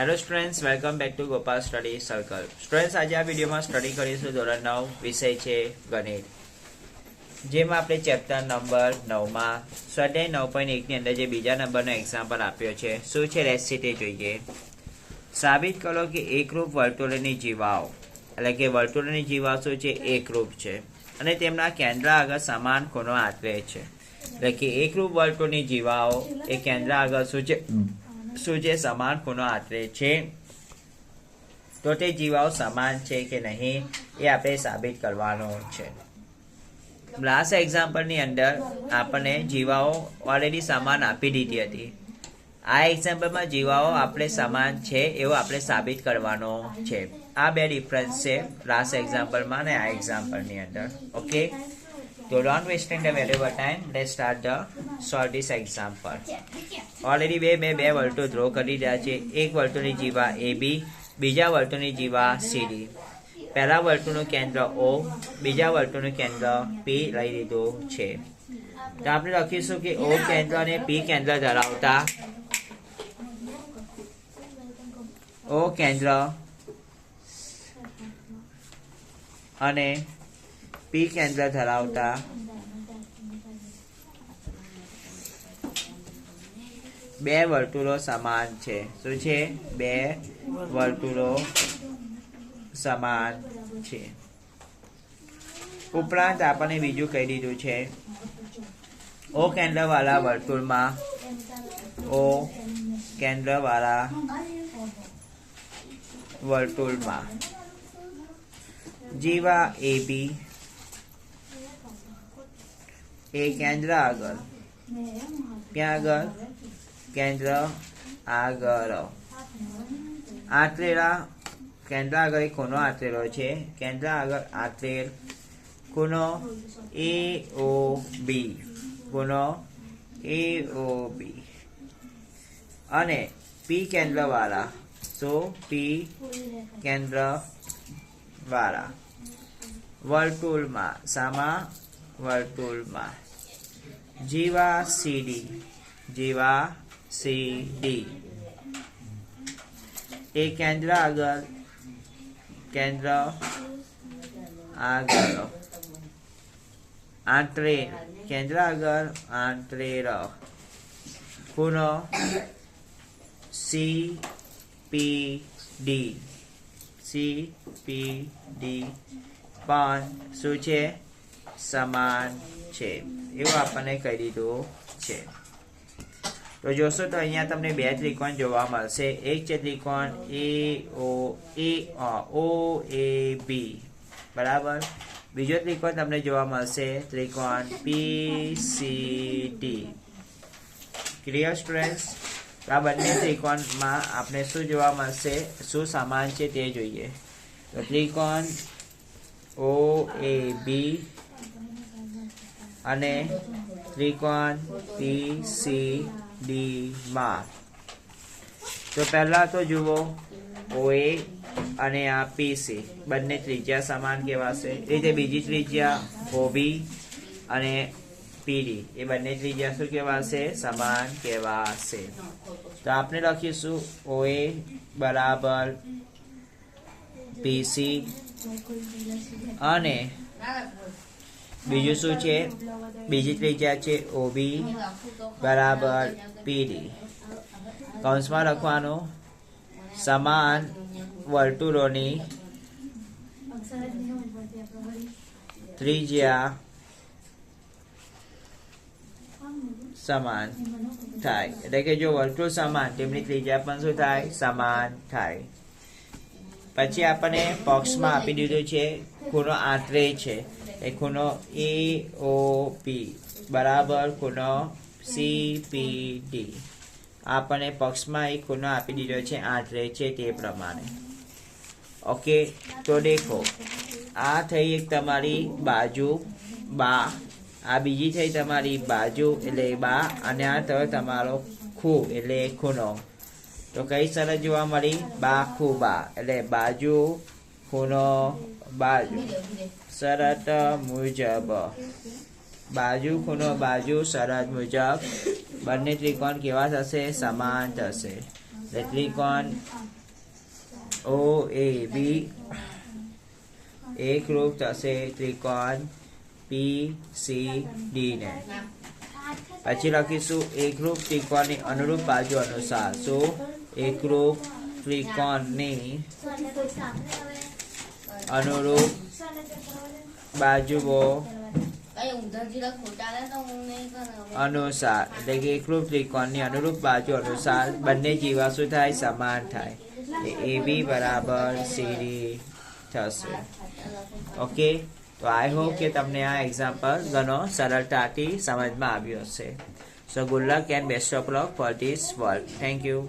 Hello students welcome back to Gopal study circle students આજે આ વિડીયોમાં સ્ટડી કરીશું ધોરણ નવ, વિષય છે ગણિત. જેમાં આપણે ચેપ્ટર નંબર નવમાં, સ્વાધ્યાય નવ પોઈન્ટ એકની અંદર જે બીજા નંબરનો એક્ઝામ્પલ આપ્યો છે, શું છે રેસીટી જોઈએ? સાબિત કરો કે એકરૂપ વર્તુળની જીવાઓ, એટલે કે વર્તુળની જીવાઓ શું છે? એકરૂપ છે. અને તેમના કેન્દ્ર આગળ સમાન ખૂણો આપે છે. એટલે કે એકરૂપ વર્તુળની જીવાઓ એ કેન્દ્ર આગળ શું છે? શું જે સમાન ખૂણો આતરે છે. તો તે જીવાઓ સમાન છે કે નહીં એ આપણે સાબિત કરવાનું છે. લાસ્ટ એક્ઝામ્પલની અંદર આપણને જીવાઓ ઓલરેડી સમાન આપી દીધી હતી. આ એક્ઝામ્પલમાં જીવાઓ આપણે સમાન છે એવું આપણે સાબિત કરવાનો છે. આ બે ડિફરન્સ છે લાસ્ટ એક્ઝામ્પલમાં ને આ એક્ઝામ્પલની અંદર. Okay don't wasting the valuable time let start the solve this example already બે મેં બે વર્તુળ ડ્રો કરી રહ્યા છે. એક વર્તુળની જીવા એ બી બીજા વર્તુળની જીવા સી ડી પહેલા વર્તુળનું કેન્દ્ર ઓ બીજા વર્તુળનું કેન્દ્ર પી લઈ લીધું છે. તો આપણે લખીશું કે ઓ કેન્દ્ર અને પી કેન્દ્ર ધરાવતા ઓ કેન્દ્ર અને પી કેન્દ્ર ધરાવતા. બે વર્તુળો સમાન છે. શું છે? બે વર્તુળો સમાન છે. ઉપરાંત આપણને બીજું કહી દીધું છે. ઓ કેન્દ્રવાળા વર્તુળમાં ઓ કેન્દ્રવાળા વર્તુળમાં. જીવા એ બી એ કેન્દ્ર આગળ. ક્યાં આગળ? કેન્દ્ર આગળ. આતરેલા કેન્દ્ર આગળ એક ખૂણો આતરેલો છે. કેન્દ્ર આગળ આતરેલ ખૂણો એ ઓ બી ખૂણો એ ઓ બી અને પી કેન્દ્રવાળા. સો પી કેન્દ્ર વાળા વર્તુળમાં સામા વર્તુળમાં. જીવા સીડી જીવા સીડી. એ કેન્દ્ર આગળ કેન્દ્ર આગળ. આંતરે કેન્દ્ર આગળ આંતરેર ખૂણો C P D C P D પણ શું છે? સમાન છે. એવું આપણને કહી દીધું છે. તો જોશો તો અહીંયા તમને બે ત્રિકોણ જોવા મળશે. એક છે ત્રિકોણ એ, ઓ એ ઓ, એ, બી. બરાબર? બીજો ત્રિકોણ તમને જોવા મળશે. ત્રિકોણ P C D clear students આ બંને ત્રિકોણમાં આપણે શું જોવા મળશે? શું સમાન છે તે જોઈએ. તો ત્રિકોણ ઓ એ બી અને ત્રિકોણ પી સી માં. તો પહેલા તો જુઓ ઓએ અને આ પીસી બંને ત્રિજ્યા સમાન કહેવાશે. એ રીતે બીજી ત્રિજ્યા ઓબી અને પીડી એ બંને ત્રિજ્યા શું કહેવાશે? સમાન કહેવાશે. તો આપણે લખીશું ઓએ બરાબર પીસી અને બીજું શું છે બીજી ત્રિજ્યા છે ઓબી બરાબર પીડી કૌંસમાં લખવાનું સમાન વર્તુળોની ત્રિજ્યા સમાન થાય એટલે કે જો વર્તુળ સમાન તેમની ત્રિજ્યા પણ શું થાય સમાન થાય પછી આપણને પક્ષમાં આપી દીધું છે ખૂણો આંતરે છે એ ખૂણો એ ઓ પી બરાબર ખૂણો સી પી ડી આપણને પક્ષમાં એક ખૂણો આપી દીધો છે આંતરે છે તે પ્રમાણે. ઓકે, તો દેખો, આ થઈ એક તમારી બાજુ બા, આ બીજી થઈ તમારી બાજુ એટલે બા, અને આ થયો તમારો ખૂ એટલે ખૂણો. તો કઈ શરત જોવા મળી? બા, ખૂ, બા, એટલે બાજુ ખૂણો બાજુ. શરત મુજબ. બાજુ ખૂણો, બાજુ શરત મુજબ. બંને ત્રિકોણ કેવા થશે? સમાન થશે. એટલે ત્રિકોણ ઓ એ બી એકરૂપ થશે. ત્રિકોણ પી સી ડી ને. પછી લખીશું એકરૂપ ત્રિકોણની અનુરૂપ બાજુ અનુસાર. શું? એકરૂપ ત્રિકોણની અનુરૂપ કરું અનુસાર એટલે કે એકરૂપ ત્રિકોણની અનુરૂપ બાજુ અનુસાર બંને જીવા શું થાય સમાન થાય. એ બી બરાબર સીડી થશે. ઓકે? તો આઈ હોપ કે તમને આ એક્ઝામ્પલ ઘણો સરળતાથી સમજમાં આવ્યો હશે. So good luck and best of luck for this work thank you